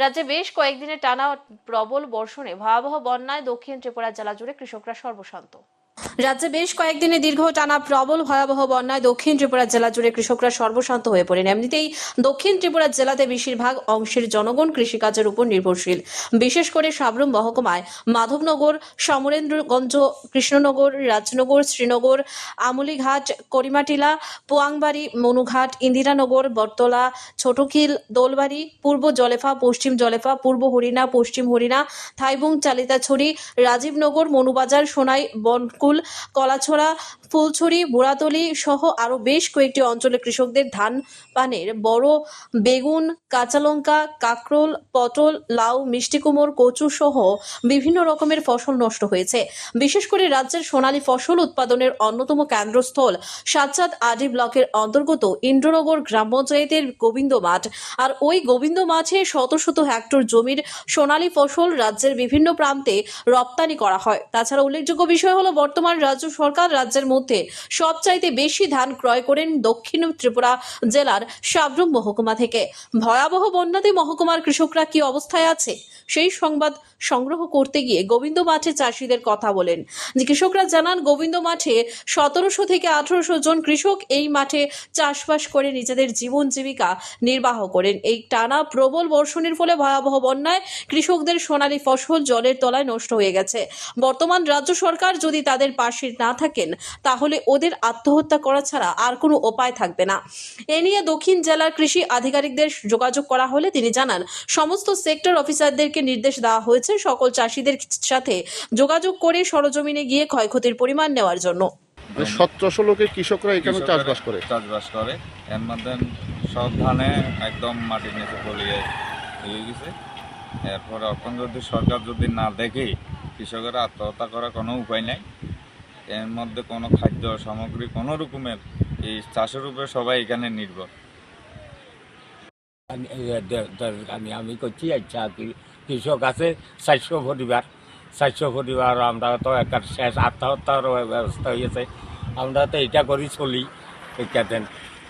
রাজ্যে বেশ কয়েকদিনের টানা প্রবল বর্ষণে ভয়াবহ বন্যায় দক্ষিণ ত্রিপুরা জেলা জুড়ে কৃষকরা সর্বশান্ত। রাজ্যে বেশ কয়েকদিনে দীর্ঘ টানা প্রবল ভয়াবহ বন্যায় দক্ষিণ ত্রিপুরা জেলা জুড়ে কৃষকরা সর্বশান্ত হয়ে পড়েন। এমনিতেই দক্ষিণ ত্রিপুরা জেলাতে বেশিরভাগ অংশের জনগণ কৃষিকাজের উপর নির্ভরশীল। বিশেষ করে সাবরুম মহকুমায় মাধবনগর, সমরেন্দ্রগঞ্জ, কৃষ্ণনগর, রাজনগর, শ্রীনগর, আমুলিঘাট, করিমাটিলা, পোয়াংবাড়ি, মনুঘাট, ইন্দিরানগর, বটতলা, ছোটখিল, দোলবাড়ি, পূর্ব জলেফা, পশ্চিম জলেফা, পূর্ব হরিণা, পশ্চিম হরিণা, থাইবুং, চালিতাছড়ি, রাজীবনগর, মনুবাজার, সোনাই বনকুল কলাছড়া, ফুলছড়ি, বুড়াতলি সহ আরও বেশ কয়েকটি অঞ্চলে কৃষকদের ধান পানের বড় বেগুন, কাঁচালঙ্কা, কাকরোল, পটল, লাউ, মিষ্টি কুমড় কচু সহ বিভিন্ন রকমের ফসল নষ্ট হয়েছে। বিশেষ করে রাজ্যের সোনালী ফসল উৎপাদনের অন্যতম কেন্দ্রস্থল সাতচাঁদ আডি ব্লকের অন্তর্গত ইন্দ্রনগর গ্রাম পঞ্চায়েতের গোবিন্দ মাঠ। আর ওই গোবিন্দ মাঠে শত শত হেক্টর জমির সোনালী ফসল রাজ্যের বিভিন্ন প্রান্তে রপ্তানি করা হয়। তাছাড়া উল্লেখযোগ্য বিষয় হলো বর্তমান রাজ্য সরকার রাজ্যের মধ্যে সবচাইতে বেশি ধান ক্রয় করেন দক্ষিণ ত্রিপুরা জেলার সাবরুম মহকুমা থেকে। ভয়াবহ বন্যাতে মহকুমার কৃষকরা কি অবস্থায় আছে? সেই সংবাদ সংগ্রহ করতে গিয়ে গোবিন্দ মাঠে চাষিদের কথা বলেন। কৃষকরা জানান, গোবিন্দ মাঠে সতেরোশো থেকে আঠারোশো জন কৃষক এই মাঠে চাষবাস করে নিজেদের জীবন জীবিকা নির্বাহ করেন। এই টানা প্রবল বর্ষণের ফলে ভয়াবহ বন্যায় কৃষকদের সোনালী ফসল জলের তলায় নষ্ট হয়ে গেছে। বর্তমান রাজ্য সরকার যদি তাদের পাশে না থাকেন, তাহলে ওদের আত্মহত্যা করা ছাড়া আর কোনো উপায় থাকবে না। এ নিয়ে দক্ষিণ জেলার কৃষি আধিকারিকদের যোগাযোগ করা হলে তিনি জানান, সমস্ত সেক্টর অফিসারদেরকে নির্দেশ দেওয়া হয়েছে সকল চাষিদের সাথে যোগাযোগ করে সরজমিনে গিয়ে ক্ষয়ক্ষতির পরিমাণ নেওয়ার জন্য। সতেরোশো লোকের কৃষকরা এখানে চাষবাস করে। চাষবাস করে। এর মধ্যে সব ধানে একদম মাটির নিচে হয়ে গেছে। এরপরে এখন যদি সরকার যদি না দেখে কৃষকেরা আত্মহত্যা করার কোনো উপায় নাই। এর মধ্যে কোনো খাদ্য সামগ্রী কোনো রকমের এই চাষের উপরে সবাই এখানে নির্ভর। আমি আমি করছি আচ্ছা কি- কৃষক আছে স্বাস্থ্য পরিবার স্বাস্থ্য পরিবার আমরা তো একটা শেষ আত্মহত্যার ব্যবস্থা হয়েছে আমরা তো এটা করি চলি দেন